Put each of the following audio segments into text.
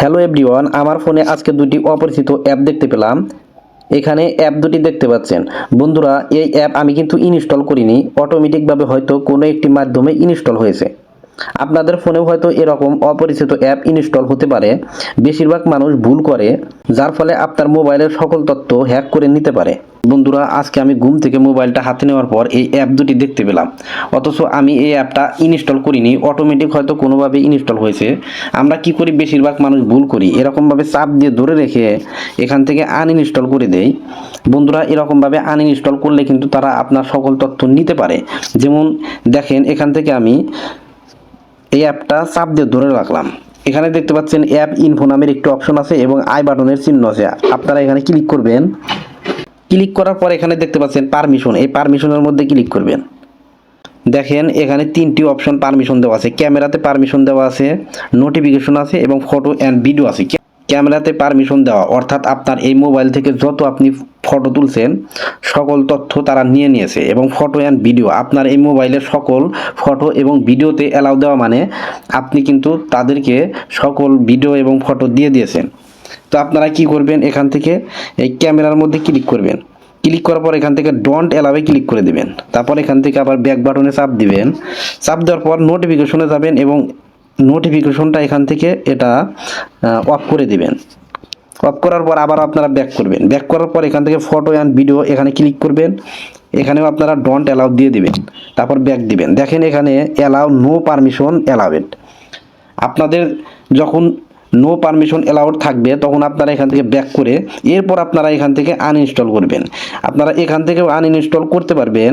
Hello everyone, আমার ফোনে আজকে দুটি অপরিচিত অ্যাপ দেখতে পেলাম। এখানে অ্যাপ দুটি দেখতে পাচ্ছেন। বন্ধুরা, এই অ্যাপ আমি কিন্তু ইনস্টল করিনি। অটোমেটিকভাবে হয়তো কোনো একটি মাধ্যমে ইনস্টল হয়েছে। আপনাদের ফোনেও হয়তো এরকম অপরিচিত অ্যাপ ইনস্টল হতে পারে। বেশিরভাগ মানুষ ভুল করে, যার ফলে আপনার মোবাইলের সকল তথ্য হ্যাক করে নিতে পারে। বন্ধুরা, আজকে আমি ঘুম থেকে মোবাইলটা হাতে নেওয়ার পর এই অ্যাপ দুটি দেখতে পেলাম। অথচ আমি এই অ্যাপটা ইনস্টল করিনি, অটোমেটিক হয়তো কোনোভাবে ইনস্টল হয়েছে। আমরা কি করি, বেশিরভাগ মানুষ ভুল করি। এরকমভাবে চাপ দিয়ে ধরে রেখে এখান থেকে আনইনস্টল করে দেই। বন্ধুরা, এরকমভাবে আনইনস্টল করলে কিন্তু তারা আপনার সকল তথ্য নিতে পারে। যেমন দেখেন, এখান থেকে আমি এই অ্যাপটা চাপ দিয়ে ধরে রাখলাম। এখানে দেখতে পাচ্ছেন অ্যাপ ইনফো নামের একটি অপশন আছে এবং আই বাটনের চিহ্ন আছে। আপনারা এখানে ক্লিক করবেন। ক্লিক করার পর এখানে দেখতে পাচ্ছেন পারমিশন এই পারমিশনের মধ্যে ক্লিক করবেন। দেখেন, এখানে তিনটি অপশন পারমিশন দেওয়া আছে। ক্যামেরাতে পারমিশন দেওয়া আছে নোটিফিকেশন আছে এবং ফটো অ্যান্ড ভিডিও আছে। ক্যামেরাতে পারমিশন দেওয়া, অর্থাৎ আপনার এই মোবাইল থেকে যত আপনি ফটো তুলছেন, সকল তথ্য তারা নিয়ে নিয়েছে এবং ফটো অ্যান্ড ভিডিও আপনার এই মোবাইলের সকল ফটো এবং ভিডিওতে অ্যালাউ দেওয়া মানে আপনি কিন্তু তাদেরকে সকল ভিডিও এবং ফটো দিয়ে দিয়েছেন। তো আপনারা কি করবেন এখান থেকে? এই ক্যামেরার মধ্যে ক্লিক করবেন। ক্লিক করার পর এখান থেকে ডন্ট অ্যালাউয়ে ক্লিক করে দিবেন। তারপর এখান থেকে আবার ব্যাক বাটনে চাপ দিবেন। চাপ দেওয়ার পর নোটিফিকেশনে যাবেন এবং নোটিফিকেশনটা এখান থেকে এটা অফ করে দিবেন। অফ করার পর আবার আপনারা ব্যাক করবেন। ব্যাক করার পর এখান থেকে ফটো অ্যান্ড ভিডিও এখানে ক্লিক করবেন। এখানেও আপনারা ডন্ট অ্যালাউ দিয়ে দিবেন। তারপর ব্যাক দিবেন। দেখেন এখানে অ্যালাউ নো পারমিশন অ্যালাউড আপনাদের যখন নো পারমিশন অ্যালাউড থাকবে, তখন আপনারা এখান থেকে ব্যাক করে এরপর আপনারা এখান থেকে আনইনস্টল করবেন। আপনারা এখান থেকেও আনইনস্টল করতে পারবেন।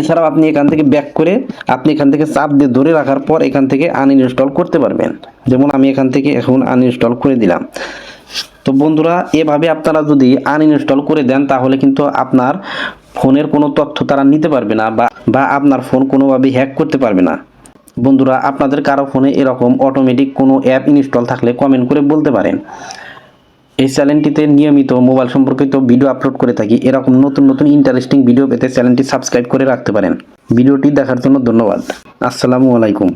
এছাড়াও আপনি এখান থেকে ব্যাক করে আপনি এখান থেকে চাপ দিয়ে ধরে রাখার পর এখান থেকে আনইনস্টল করতে পারবেন। যেমন আমি এখান থেকে এখন আনইনস্টল করে দিলাম। তো বন্ধুরা, এভাবে আপনারা যদি আনইনস্টল করে দেন, তাহলে কিন্তু আপনার ফোনের কোনো তথ্য তারা নিতে পারবে না বা বা আপনার ফোন কোনোভাবে হ্যাক করতে পারবে না। বন্ধুরা, আপনাদের কারও ফোনে এরকম অটোমেটিক কোনো অ্যাপ ইনস্টল থাকলে কমেন্ট করে বলতে পারেন। এই চ্যানেলটিতে নিয়মিত মোবাইল সম্পর্কিত ভিডিও আপলোড করে থাকি। এরকম নতুন নতুন ইন্টারেস্টিং ভিডিও পেতে চ্যানেলটি সাবস্ক্রাইব করে রাখতে পারেন। ভিডিওটি দেখার জন্য ধন্যবাদ। আসসালামু আলাইকুম।